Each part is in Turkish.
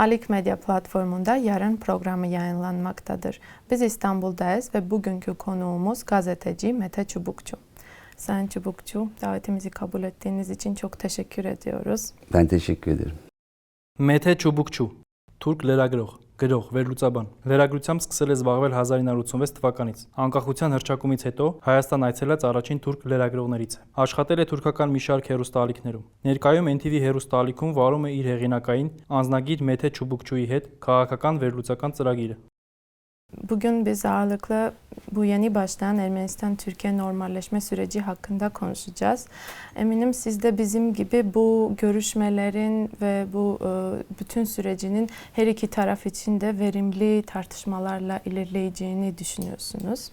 Alik Medya platformunda yarın programı yayınlanmaktadır. Biz İstanbul'dayız ve bugünkü konuğumuz gazeteci Mete Çubukçu. Sayın Çubukçu, davetimizi kabul ettiğiniz için çok teşekkür ediyoruz. Ben teşekkür ederim. Mete Çubukçu, Türk Leragroh. Գրող, վերլուծաբան։ Լրագրությամբ սկսել է զբաղվել 1986 թվականից։ Անկախության հռչակումից հետո Հայաստան այցելած առաջին թուրք լրագրողներից է։ Աշխատել է թուրքական մի şark հերոստալիքներում։ Ներկայում NTV հերոստալիքում վարում է իր հեղինակային անznագիր Մեթե Չուբուկչուի հետ քաղաքական վերլուծական ծրագիրը։ Bugün biz ağırlıklı bu yeni başlayan Ermenistan-Türkiye normalleşme süreci hakkında konuşacağız. Eminim siz de bizim gibi bu görüşmelerin ve bu e, bütün sürecinin her iki taraf için de verimli tartışmalarla ilerleyeceğini düşünüyorsunuz.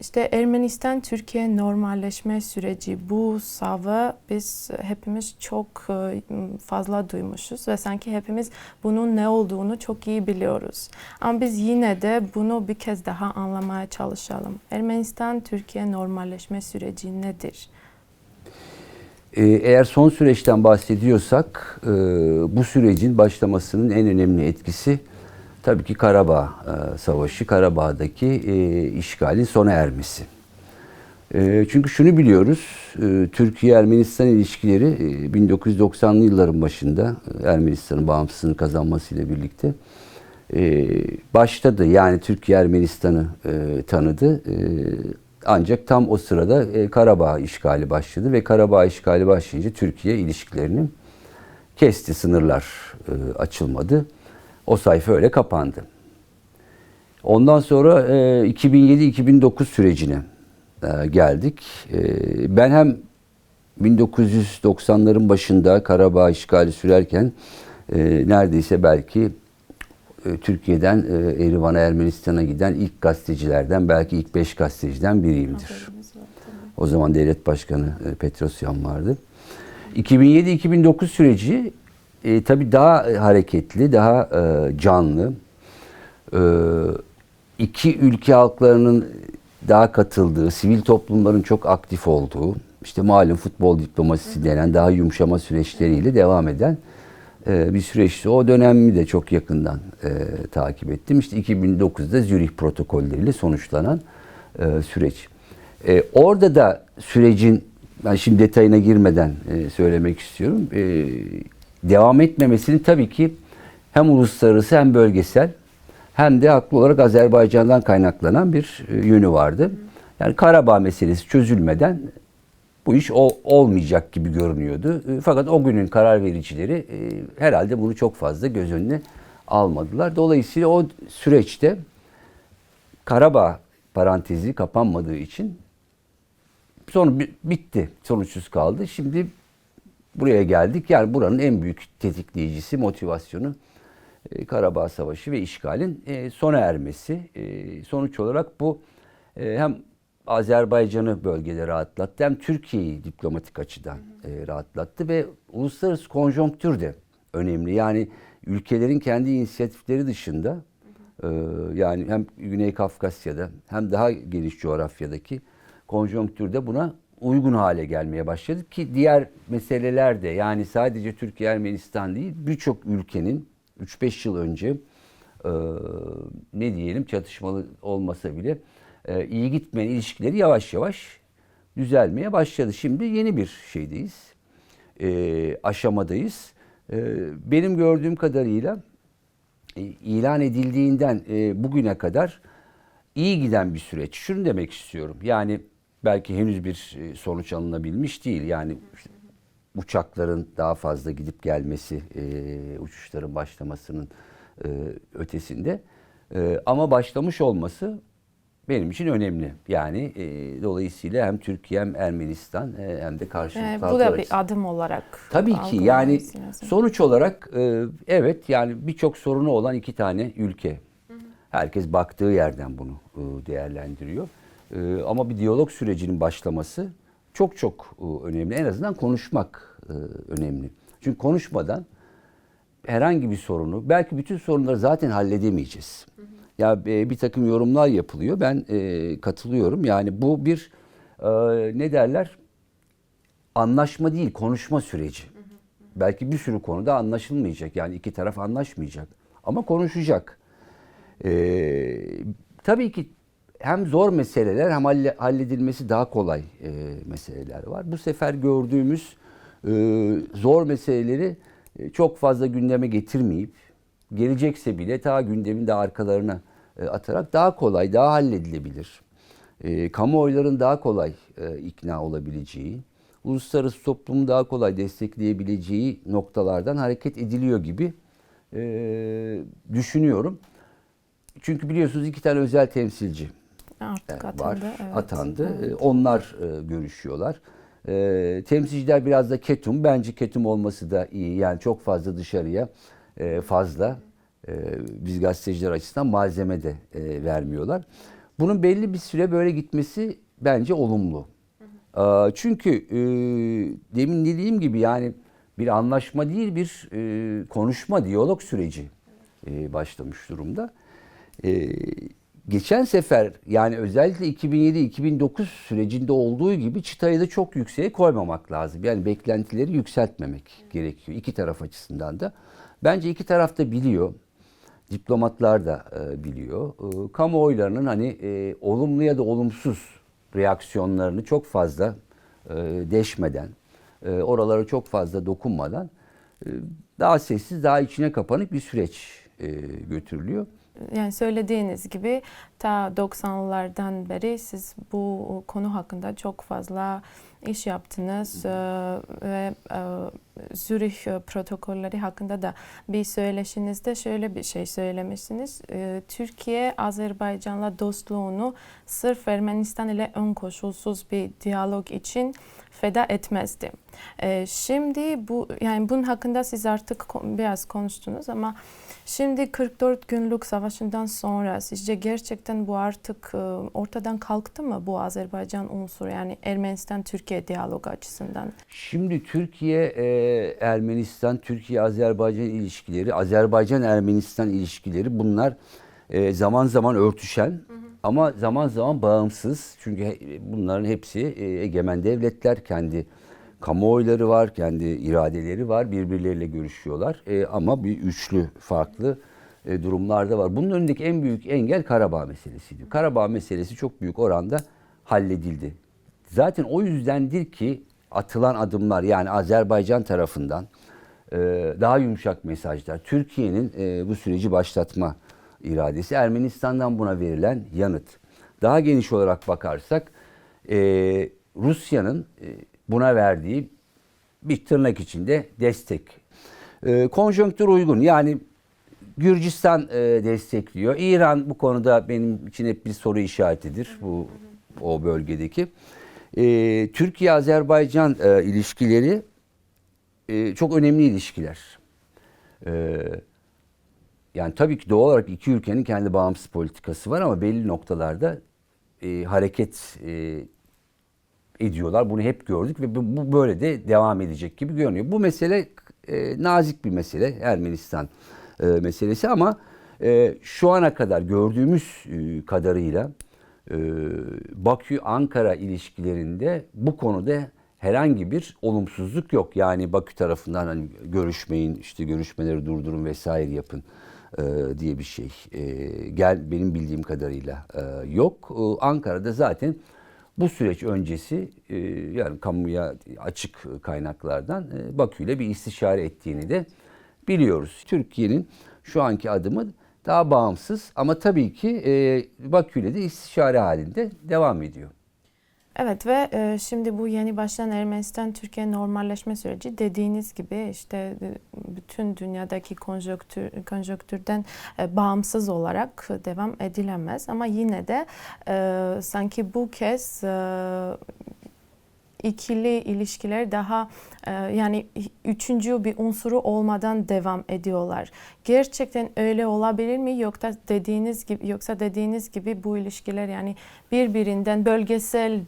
İşte Ermenistan-Türkiye normalleşme süreci bu savı biz hepimiz çok e, fazla duymuşuz ve sanki hepimiz bunun ne olduğunu çok iyi biliyoruz. Ama biz yine de bunu bir kez daha anlamaya çalışalım. Ermenistan-Türkiye normalleşme süreci nedir? Ee, Eğer son süreçten bahsediyorsak e, bu sürecin başlamasının en önemli etkisi tabii ki Karabağ e, Savaşı, Karabağ'daki e, işgalin sona ermesi. E, Çünkü şunu biliyoruz, e, Türkiye-Ermenistan ilişkileri e, 1990'lı yılların başında e, Ermenistan'ın bağımsızlığını kazanmasıyla birlikte e, başladı. Yani Türkiye Ermenistan'ı e, tanıdı. E, ancak tam o sırada e, Karabağ işgali başladı ve Karabağ işgali başlayınca Türkiye ilişkilerini kesti. Sınırlar e, açılmadı. O sayfa öyle kapandı. Ondan sonra e, 2007-2009 sürecine e, geldik. E, ben hem 1990'ların başında Karabağ işgali sürerken e, neredeyse belki e, Türkiye'den e, Erivan'a, Ermenistan'a giden ilk gazetecilerden, belki ilk beş gazeteciden biriyimdir. O zaman devlet başkanı e, Petrosyan vardı. 2007-2009 süreci e, tabii daha hareketli, daha e, canlı. E, iki ülke halklarının daha katıldığı, sivil toplumların çok aktif olduğu, işte malum futbol diplomasisi denen daha yumuşama süreçleriyle devam eden e, bir süreçti. O dönemi de çok yakından e, takip ettim. İşte 2009'da Zürih protokolleriyle sonuçlanan e, süreç. E, orada da sürecin, ben şimdi detayına girmeden e, söylemek istiyorum, e, devam etmemesinin tabii ki hem uluslararası hem bölgesel hem de haklı olarak Azerbaycan'dan kaynaklanan bir e, yönü vardı. Yani Karabağ meselesi çözülmeden bu iş ol- olmayacak gibi görünüyordu. E, Fakat o günün karar vericileri e, herhalde bunu çok fazla göz önüne almadılar. Dolayısıyla o süreçte Karabağ parantezi kapanmadığı için sonra bi- bitti. Sonuçsuz kaldı. Şimdi buraya geldik. Yani buranın en büyük tetikleyicisi, motivasyonu e, Karabağ Savaşı ve işgalin e, sona ermesi. E, Sonuç olarak bu e, hem Azerbaycan'ı bölgede rahatlattı hem Türkiye'yi diplomatik açıdan e, rahatlattı ve uluslararası konjonktür de önemli. Yani ülkelerin kendi inisiyatifleri dışında e, yani hem Güney Kafkasya'da hem daha geniş coğrafyadaki konjonktürde buna uygun hale gelmeye başladı ki diğer meseleler de yani sadece Türkiye Ermenistan değil birçok ülkenin 3-5 yıl önce e, ne diyelim çatışmalı olmasa bile e, iyi gitmeyen ilişkileri yavaş yavaş düzelmeye başladı. Şimdi yeni bir şeydeyiz, e, aşamadayız. E, benim gördüğüm kadarıyla e, ilan edildiğinden e, bugüne kadar iyi giden bir süreç. Şunu demek istiyorum. Yani belki henüz bir e, sonuç alınabilmiş değil. Yani işte uçakların daha fazla gidip gelmesi, e, uçuşların başlamasının e, ötesinde. E, ama başlamış olması benim için önemli. Yani e, dolayısıyla hem Türkiye hem Ermenistan e, hem de karşılıklı Yani bu da bir adım olarak Tabii ki yani lazım. sonuç olarak e, evet yani birçok sorunu olan iki tane ülke. Herkes baktığı yerden bunu e, değerlendiriyor. E, ama bir diyalog sürecinin başlaması çok çok e, önemli. En azından konuşmak e, önemli. Çünkü konuşmadan herhangi bir sorunu, belki bütün sorunları zaten halledemeyeceğiz. Ya e, bir takım yorumlar yapılıyor. Ben e, katılıyorum. Yani bu bir e, ne derler? Anlaşma değil, konuşma süreci. Belki bir sürü konuda anlaşılmayacak. Yani iki taraf anlaşmayacak. Ama konuşacak. Ee, tabii ki hem zor meseleler hem halle- halledilmesi daha kolay e, meseleler var. Bu sefer gördüğümüz e, zor meseleleri e, çok fazla gündeme getirmeyip gelecekse bile ta gündemin de arkalarına e, atarak daha kolay, daha halledilebilir. E, kamuoyların daha kolay e, ikna olabileceği, uluslararası toplumun daha kolay destekleyebileceği noktalardan hareket ediliyor gibi e, düşünüyorum. Çünkü biliyorsunuz iki tane özel temsilci Artık e, atandı. var, evet. atandı. Evet. E, Onlar e, görüşüyorlar. E, temsilciler biraz da ketum. Bence ketum olması da iyi. Yani çok fazla dışarıya e, fazla e, biz gazeteciler açısından malzeme de e, vermiyorlar. Bunun belli bir süre böyle gitmesi bence olumlu. Aa, Çünkü e, demin dediğim gibi yani bir anlaşma değil bir e, konuşma, diyalog süreci e, başlamış durumda. E, geçen sefer yani özellikle 2007-2009 sürecinde olduğu gibi çıtayı da çok yükseğe koymamak lazım. Yani beklentileri yükseltmemek gerekiyor iki taraf açısından da. Bence iki taraf da biliyor. Diplomatlar da e, biliyor. E, kamuoylarının hani e, olumlu ya da olumsuz reaksiyonlarını çok fazla e, deşmeden, e, oralara çok fazla dokunmadan e, daha sessiz, daha içine kapanık bir süreç e, götürülüyor. Yani söylediğiniz gibi ta 90'lardan beri siz bu konu hakkında çok fazla iş yaptınız e, ve e, Zürih e, protokolleri hakkında da bir söyleşinizde şöyle bir şey söylemişsiniz. Türkiye Azerbaycan'la dostluğunu sırf Ermenistan ile ön koşulsuz bir diyalog için feda etmezdi. Şimdi bu yani bunun hakkında siz artık biraz konuştunuz ama Şimdi 44 günlük savaşından sonra sizce gerçekten bu artık e, ortadan kalktı mı bu Azerbaycan unsuru yani Ermenistan-Türkiye diyalogu açısından? Şimdi Türkiye, e, Ermenistan, Türkiye-Azerbaycan ilişkileri, Azerbaycan-Ermenistan ilişkileri bunlar e, zaman zaman örtüşen ama zaman zaman bağımsız. Çünkü bunların hepsi egemen devletler, kendi kamuoyları var, kendi iradeleri var, birbirleriyle görüşüyorlar. E, ama bir üçlü farklı e, durumlarda var. Bunun önündeki en büyük engel Karabağ meselesiydi. Karabağ meselesi çok büyük oranda halledildi. Zaten o yüzdendir ki atılan adımlar yani Azerbaycan tarafından e, daha yumuşak mesajlar, Türkiye'nin e, bu süreci başlatma iradesi, Ermenistan'dan buna verilen yanıt. Daha geniş olarak bakarsak e, Rusya'nın e, buna verdiği bir tırnak içinde destek. E, konjonktür uygun yani Gürcistan e, destekliyor. İran bu konuda benim için hep bir soru işaretidir bu o bölgedeki. E, Türkiye-Azerbaycan e, ilişkileri e, çok önemli ilişkiler. E, yani tabii ki doğal olarak iki ülkenin kendi bağımsız politikası var ama belli noktalarda e, hareket e, ediyorlar. Bunu hep gördük ve bu böyle de devam edecek gibi görünüyor. Bu mesele e, nazik bir mesele Ermenistan e, meselesi ama e, şu ana kadar gördüğümüz e, kadarıyla e, Bakü-Ankara ilişkilerinde bu konuda herhangi bir olumsuzluk yok. Yani Bakü tarafından hani görüşmeyin, işte görüşmeleri durdurun vesaire yapın e, diye bir şey e, gel benim bildiğim kadarıyla e, yok. E, Ankara'da zaten bu süreç öncesi e, yani kamuya açık kaynaklardan e, Bakü ile bir istişare ettiğini de biliyoruz. Türkiye'nin şu anki adımı daha bağımsız ama tabii ki e, Bakü ile de istişare halinde devam ediyor. Evet ve e, şimdi bu yeni başlayan Ermenistan-Türkiye normalleşme süreci dediğiniz gibi işte e, bütün dünyadaki konjonktür, konjonktürden e, bağımsız olarak devam edilemez. Ama yine de e, sanki bu kez e, ikili ilişkiler daha e, yani üçüncü bir unsuru olmadan devam ediyorlar. Gerçekten öyle olabilir mi yoksa dediğiniz gibi yoksa dediğiniz gibi bu ilişkiler yani birbirinden bölgesel e,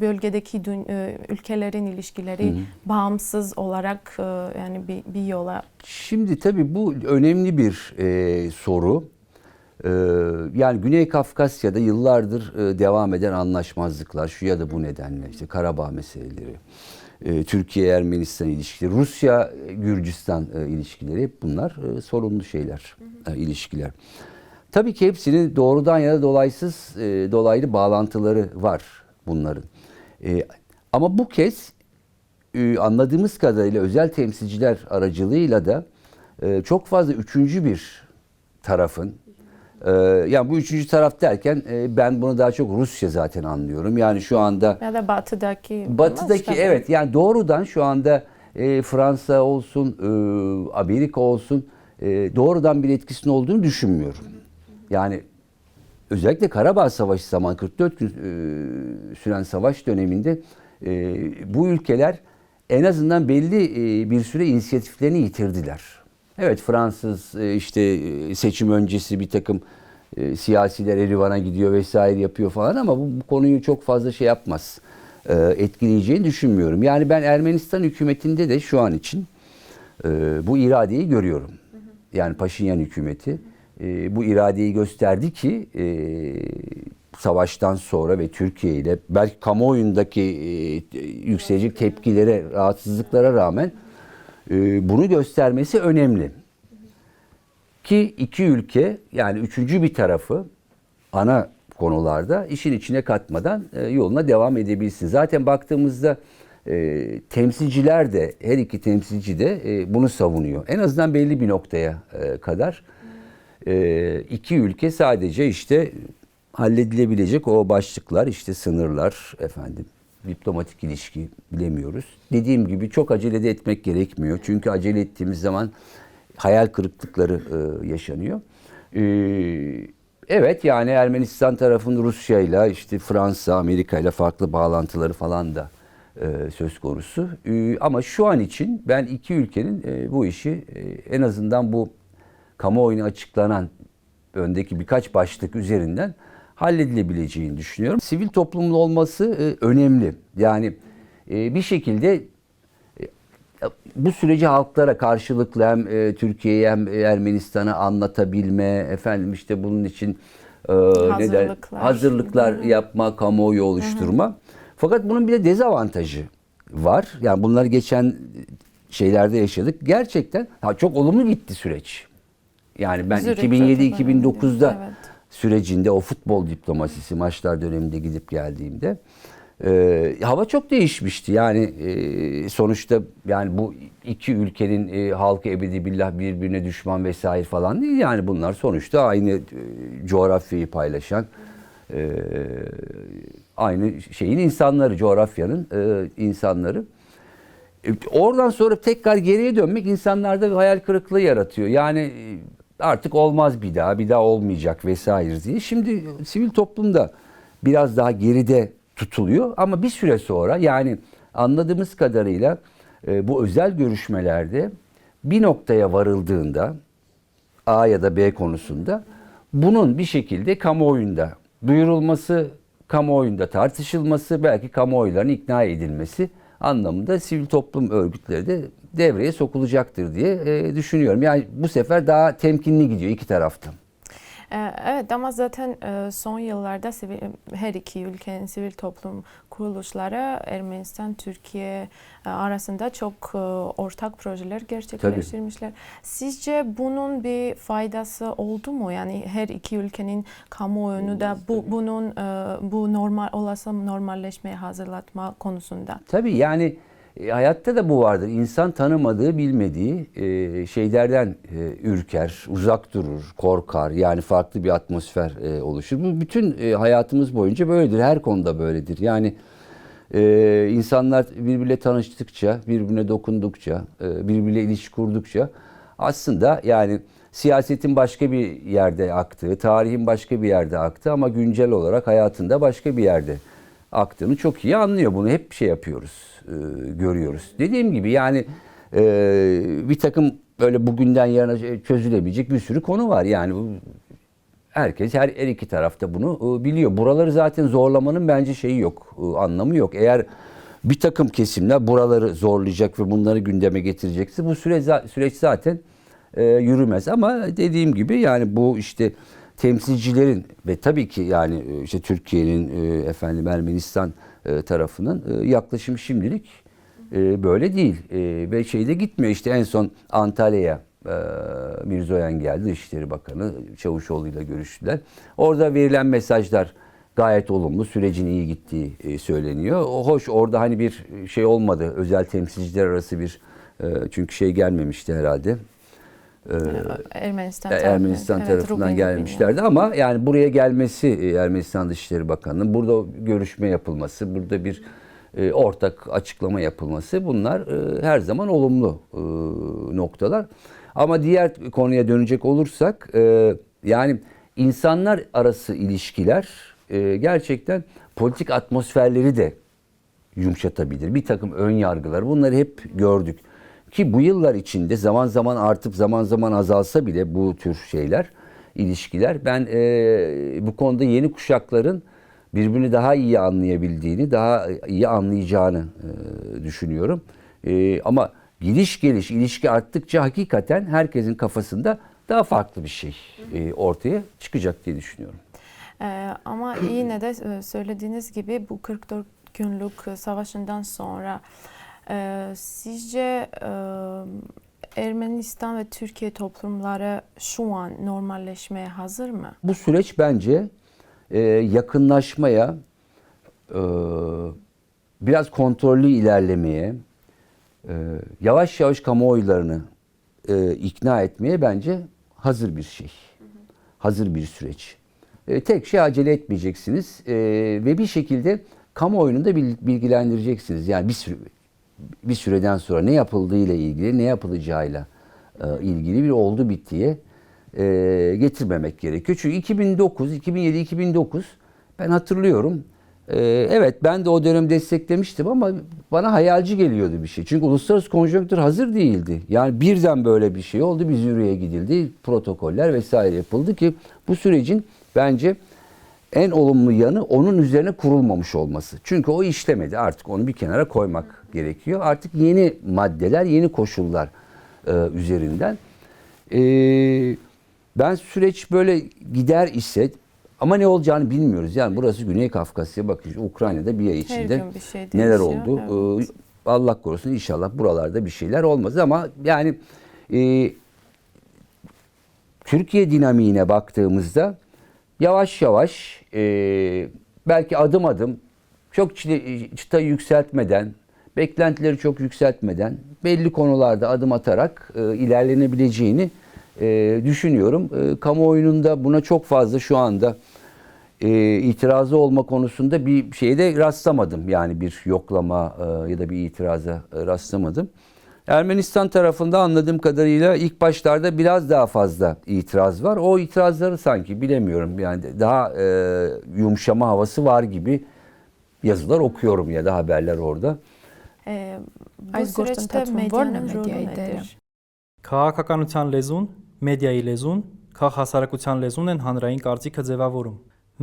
bölgedeki dün- e, ülkelerin ilişkileri bağımsız olarak e, yani bir, bir yola Şimdi tabii bu önemli bir e, soru. E, yani Güney Kafkasya'da yıllardır e, devam eden anlaşmazlıklar şu ya da bu nedenle işte Karabağ meseleleri. e, Türkiye-Ermenistan ilişkileri, Rusya-Gürcistan e, ilişkileri hep bunlar sorunlu şeyler, ilişkiler. Tabii ki hepsinin doğrudan ya da dolaysız dolaylı bağlantıları var bunların. Ama bu kez anladığımız kadarıyla özel temsilciler aracılığıyla da çok fazla üçüncü bir tarafın e, yani bu üçüncü taraf derken e, ben bunu daha çok Rusya zaten anlıyorum. Yani şu anda Ya da batıdaki. Batıdaki evet yani doğrudan şu anda e, Fransa olsun, e, Amerika olsun e, doğrudan bir etkisinin olduğunu düşünmüyorum. Yani özellikle Karabağ Savaşı zaman 44 gün e, süren savaş döneminde e, bu ülkeler en azından belli e, bir süre inisiyatiflerini yitirdiler. Evet Fransız e, işte e, seçim öncesi bir takım e, siyasiler Erivan'a gidiyor vesaire yapıyor falan ama bu, bu konuyu çok fazla şey yapmaz. E, etkileyeceğini düşünmüyorum. Yani ben Ermenistan hükümetinde de şu an için bu iradeyi görüyorum. Yani Paşinyan hükümeti bu iradeyi gösterdi ki savaştan sonra ve Türkiye ile belki kamuoyundaki e, yükselecek tepkilere, rahatsızlıklara rağmen bunu göstermesi önemli. Ki iki ülke yani üçüncü bir tarafı ana konularda işin içine katmadan e, yoluna devam edebilsin. Zaten baktığımızda e, temsilciler de her iki temsilci de e, bunu savunuyor. En azından belli bir noktaya kadar iki ülke sadece işte halledilebilecek o başlıklar işte sınırlar efendim diplomatik ilişki bilemiyoruz. Dediğim gibi çok acele de etmek gerekmiyor. Çünkü acele ettiğimiz zaman hayal kırıklıkları e, yaşanıyor. E, evet yani Ermenistan tarafının Rusya ile işte Fransa, Amerika ile farklı bağlantıları falan da e, söz konusu. E, ama şu an için ben iki ülkenin e, bu işi e, en azından bu kamuoyuna açıklanan öndeki birkaç başlık üzerinden halledilebileceğini düşünüyorum. Sivil toplumun olması e, önemli. Yani e, bir şekilde e, bu süreci halklara karşılıklı hem Türkiye'ye hem Ermenistan'a anlatabilme, efendim işte bunun için e, ne der- Hazırlıklar. hazırlıklar yapma, kamuoyu oluşturma. Fakat bunun bir de dezavantajı var. Yani bunları geçen şeylerde yaşadık. Gerçekten ha, çok olumlu gitti süreç. Yani ben Zürih'te 2007-2009'da evet. Sürecinde o futbol diplomasisi maçlar döneminde gidip geldiğimde e, hava çok değişmişti. Yani e, sonuçta yani bu iki ülkenin e, halkı ebedi billah birbirine düşman vesaire falan değil. Yani bunlar sonuçta aynı e, coğrafyayı paylaşan e, aynı şeyin insanları, coğrafyanın e, insanları. E, Oradan sonra tekrar geriye dönmek insanlarda bir hayal kırıklığı yaratıyor. Yani e, artık olmaz bir daha, bir daha olmayacak vesaire diye. Şimdi sivil toplumda biraz daha geride tutuluyor ama bir süre sonra yani anladığımız kadarıyla e, bu özel görüşmelerde bir noktaya varıldığında A ya da B konusunda bunun bir şekilde kamuoyunda duyurulması, kamuoyunda tartışılması, belki kamuoylarının ikna edilmesi anlamında sivil toplum örgütleri de devreye sokulacaktır diye e, düşünüyorum. Yani bu sefer daha temkinli gidiyor iki tarafta. Ee, Evet ama zaten e, son yıllarda her iki ülkenin sivil toplum kuruluşları Ermenistan, Türkiye e, arasında çok e, ortak projeler gerçekleştirmişler. Sizce bunun bir faydası oldu mu? Yani her iki ülkenin kamuoyunu da bu bunun e, bu normal olası normalleşmeye hazırlatma konusunda. Tabii yani e, hayatta da bu vardır. İnsan tanımadığı, bilmediği e, şeylerden e, ürker, uzak durur, korkar. Yani farklı bir atmosfer e, oluşur. Bu bütün e, hayatımız boyunca böyledir. Her konuda böyledir. Yani e, insanlar birbiriyle tanıştıkça, birbirine dokundukça, e, birbiriyle ilişki kurdukça aslında yani siyasetin başka bir yerde aktığı, tarihin başka bir yerde aktığı ama güncel olarak hayatında başka bir yerde aktığını çok iyi anlıyor. Bunu hep şey yapıyoruz, e, görüyoruz. Dediğim gibi yani e, bir takım böyle bugünden yarına çözülebilecek bir sürü konu var. Yani bu herkes her, her iki tarafta bunu e, biliyor. Buraları zaten zorlamanın bence şeyi yok, e, anlamı yok. Eğer bir takım kesimler buraları zorlayacak ve bunları gündeme getirecekse bu süreç, süreç zaten e, yürümez. Ama dediğim gibi yani bu işte temsilcilerin ve tabii ki yani e, işte Türkiye'nin e, efendim Ermenistan e, tarafının yaklaşımı şimdilik böyle değil. Ve şeyde gitmiyor işte en son Antalya'ya Mirzoyan geldi Dışişleri Bakanı Çavuşoğlu ile görüştüler. Orada verilen mesajlar gayet olumlu. Sürecin iyi gittiği söyleniyor. O hoş orada hani bir şey olmadı. Özel temsilciler arası bir çünkü şey gelmemişti herhalde. E, Ermenistan, e, Ermenistan tarafı- evet, tarafından gelmişlerdi ama yani buraya gelmesi e, Ermenistan Dışişleri Bakanı'nın burada görüşme yapılması, burada bir e, ortak açıklama yapılması bunlar her zaman olumlu noktalar. Ama diğer konuya dönecek olursak yani insanlar arası ilişkiler gerçekten politik atmosferleri de yumuşatabilir. Bir takım ön yargılar bunları hep gördük. Ki bu yıllar içinde zaman zaman artıp zaman zaman azalsa bile bu tür şeyler, ilişkiler ben e, bu konuda yeni kuşakların birbirini daha iyi anlayabildiğini, daha iyi anlayacağını e, düşünüyorum. E, ama gidiş geliş ilişki arttıkça hakikaten herkesin kafasında daha farklı bir şey e, ortaya çıkacak diye düşünüyorum. Ee, ama yine de e, söylediğiniz gibi bu 44 günlük e, savaşından sonra e, sizce e, Ermenistan ve Türkiye toplumları şu an normalleşmeye hazır mı? Bu süreç bence e, yakınlaşmaya, e, biraz kontrollü ilerlemeye, e, yavaş yavaş kamuoylarını e, ikna etmeye bence hazır bir şey. Hazır bir süreç. E, tek şey acele etmeyeceksiniz e, ve bir şekilde kamuoyunu da bil- bilgilendireceksiniz. Yani bir süre, bir süreden sonra ne yapıldığıyla ilgili, ne yapılacağıyla e, ilgili bir oldu bittiye e, getirmemek gerekiyor. Çünkü 2009, 2007, 2009 ben hatırlıyorum. E, evet ben de o dönem desteklemiştim ama bana hayalci geliyordu bir şey. Çünkü uluslararası konjonktür hazır değildi. Yani birden böyle bir şey oldu. Bir yürüye gidildi. Protokoller vesaire yapıldı ki bu sürecin bence en olumlu yanı onun üzerine kurulmamış olması. Çünkü o işlemedi. Artık onu bir kenara koymak gerekiyor. Artık yeni maddeler, yeni koşullar e, üzerinden. E, ben süreç böyle gider ise ama ne olacağını bilmiyoruz. Yani burası Güney Kafkasya bakın Ukrayna'da bir ay içinde bir şey neler oldu. evet. E, Allah korusun inşallah buralarda bir şeyler olmaz ama yani e, Türkiye dinamiğine baktığımızda yavaş yavaş e, belki adım adım çok çıta yükseltmeden, beklentileri çok yükseltmeden belli konularda adım atarak e, ilerlenebileceğini e, düşünüyorum. E, kamuoyunun da buna çok fazla şu anda e, itirazı olma konusunda bir şeye de rastlamadım. Yani bir yoklama e, ya da bir itiraza e, rastlamadım. Ermenistan tarafında anladığım kadarıyla ilk başlarda biraz daha fazla itiraz var. O itirazları sanki bilemiyorum yani daha e, yumuşama havası var gibi yazılar okuyorum ya da haberler orada. Ee, bu süreçte medyanın rolü nedir? Քաղաքականության լեզուն, մեդիայի լեզուն, քաղաքասարակության լեզուն են հանրային կարծիքը ձևավորում։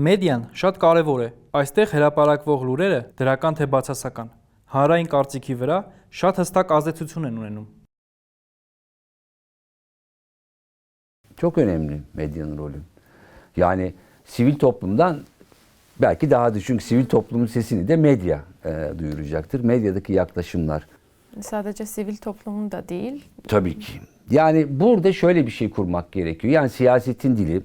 Մեդիան շատ կարևոր է։ Այստեղ հրապարակվող լուրերը դրական թե բացասական հանրային կարծիքի վրա շատ հստակ ազդեցություն են ունենում։ Çok önemli medyanın rolü. Yani sivil toplumdan belki daha da çünkü sivil toplumun sesini de medya e, duyuracaktır. Medyadaki yaklaşımlar Sadece sivil toplumun da değil, Tabii ki. Yani burada şöyle bir şey kurmak gerekiyor. Yani siyasetin dili,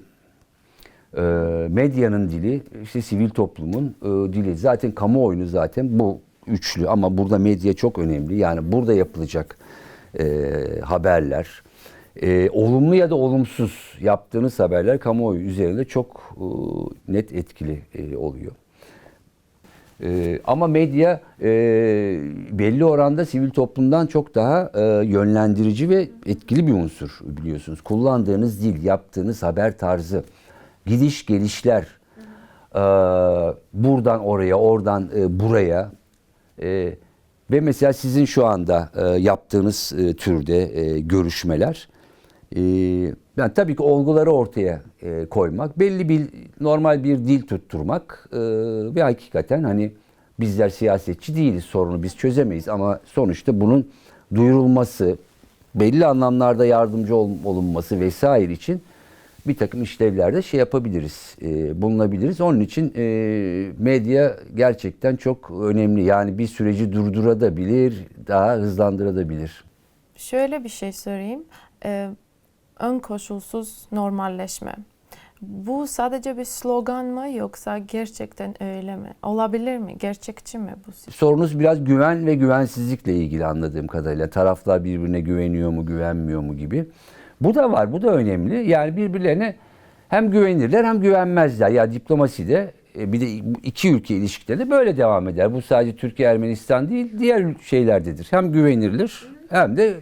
e, medyanın dili, işte sivil toplumun e, dili. Zaten kamuoyunu zaten bu üçlü ama burada medya çok önemli. Yani burada yapılacak e, haberler, e, olumlu ya da olumsuz yaptığınız haberler kamuoyu üzerinde çok e, net etkili e, oluyor. Ee, ama medya e, belli oranda sivil toplumdan çok daha e, yönlendirici ve etkili bir unsur biliyorsunuz. Kullandığınız dil, yaptığınız haber tarzı, gidiş gelişler, e, buradan oraya, oradan e, buraya e, ve mesela sizin şu anda e, yaptığınız e, türde e, görüşmeler, e, yani tabii ki olguları ortaya e, koymak, belli bir normal bir dil tutturmak e, ve hakikaten hani bizler siyasetçi değiliz, sorunu biz çözemeyiz ama sonuçta bunun duyurulması, belli anlamlarda yardımcı ol- olunması vesaire için bir takım işlevlerde şey yapabiliriz, e, bulunabiliriz. Onun için e, medya gerçekten çok önemli. Yani bir süreci durdurabilir, daha hızlandırabilir. Şöyle bir şey sorayım. Ee, ön koşulsuz normalleşme. Bu sadece bir slogan mı yoksa gerçekten öyle mi? Olabilir mi? Gerçekçi mi bu? Sorunuz biraz güven ve güvensizlikle ilgili anladığım kadarıyla. Taraflar birbirine güveniyor mu, güvenmiyor mu gibi. Bu da var, bu da önemli. Yani birbirlerine hem güvenirler hem güvenmezler. Ya diplomaside e, bir de iki ülke ilişkileri de böyle devam eder. Bu sadece Türkiye-Ermenistan değil, diğer şeylerdedir. Hem güvenilir hem de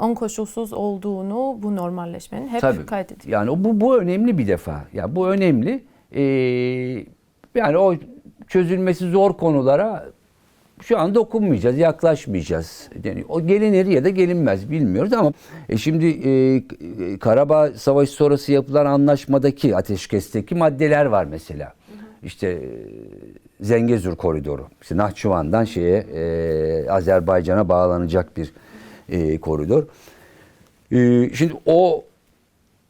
Ön koşulsuz olduğunu bu normalleşmenin hep Tabii. kaydediyor. Yani o- bu bu önemli bir defa. Ya bu önemli. Ee, yani o çözülmesi zor konulara şu an dokunmayacağız, yaklaşmayacağız. Yani o gelinir ya da gelinmez bilmiyoruz ama e, şimdi e, Karabağ Savaşı sonrası yapılan anlaşmadaki ateşkesteki maddeler var mesela. İşte e, Zengezur koridoru. İşte Nahçıvan'dan şeye e, Azerbaycan'a bağlanacak bir e, koridor. E, şimdi o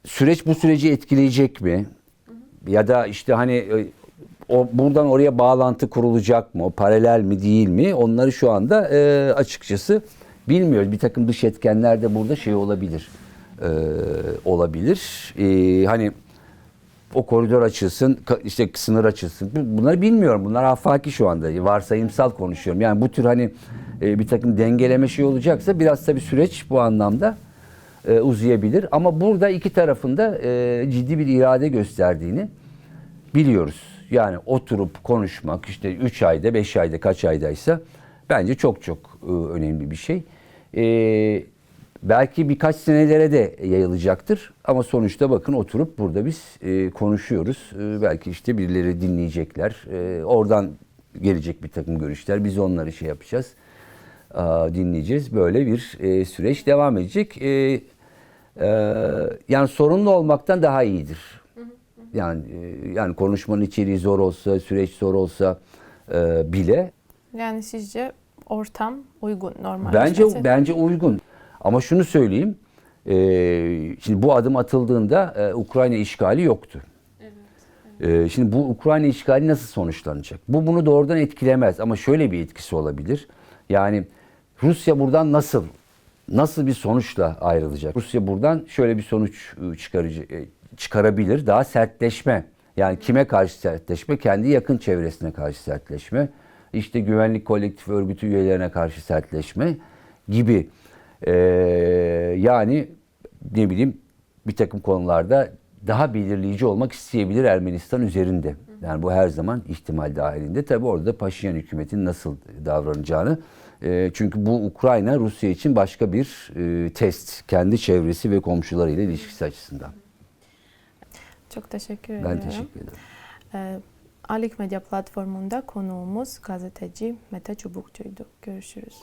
süreç bu süreci etkileyecek mi? Ya da işte hani e, o buradan oraya bağlantı kurulacak mı? Paralel mi değil mi? Onları şu anda e, açıkçası bilmiyoruz. Bir takım dış etkenler de burada şey olabilir. E, olabilir. E, hani o koridor açılsın, işte sınır açılsın. Bu- Bunları bilmiyorum. Bunlar afaki şu anda. Varsayımsal konuşuyorum. Yani bu tür hani e, bir takım dengeleme şey olacaksa biraz tabii süreç bu anlamda e, uzayabilir. Ama burada iki tarafında e, ciddi bir irade gösterdiğini biliyoruz. Yani oturup konuşmak işte 3 ayda 5 ayda kaç aydaysa bence çok çok e, önemli bir şey. E, belki birkaç senelere de yayılacaktır ama sonuçta bakın oturup burada biz e, konuşuyoruz. E, belki işte birileri dinleyecekler. E, oradan gelecek bir takım görüşler. Biz onları şey yapacağız. Aa, dinleyeceğiz. Böyle bir e, süreç devam edecek. E, e, yani sorunlu olmaktan daha iyidir. Yani e, yani konuşmanın içeriği zor olsa, süreç zor olsa e, bile Yani sizce ortam uygun bence normalleşmesi? bence uygun. Ama şunu söyleyeyim. e, şimdi bu adım atıldığında e, Ukrayna işgali yoktu. E, şimdi bu Ukrayna işgali nasıl sonuçlanacak? Bu bunu doğrudan etkilemez ama şöyle bir etkisi olabilir. Yani Rusya buradan nasıl nasıl bir sonuçla ayrılacak? Rusya buradan şöyle bir sonuç e, çıkarıcı e, çıkarabilir. Daha sertleşme. Yani kime karşı sertleşme? Kendi yakın çevresine karşı sertleşme. İşte güvenlik kolektif örgütü üyelerine karşı sertleşme gibi. Ee, yani ne bileyim bir takım konularda daha belirleyici olmak isteyebilir Ermenistan üzerinde. Yani bu her zaman ihtimal dahilinde. Tabi orada da Paşinyan hükümetinin nasıl davranacağını. e, çünkü bu Ukrayna Rusya için başka bir e, test. Kendi çevresi ve komşularıyla ilişkisi açısından. Çok teşekkür Ben ediyorum. teşekkür ederim. Ee, Alik Medya platformunda konuğumuz gazeteci Mete Çubukçu'ydu. Görüşürüz.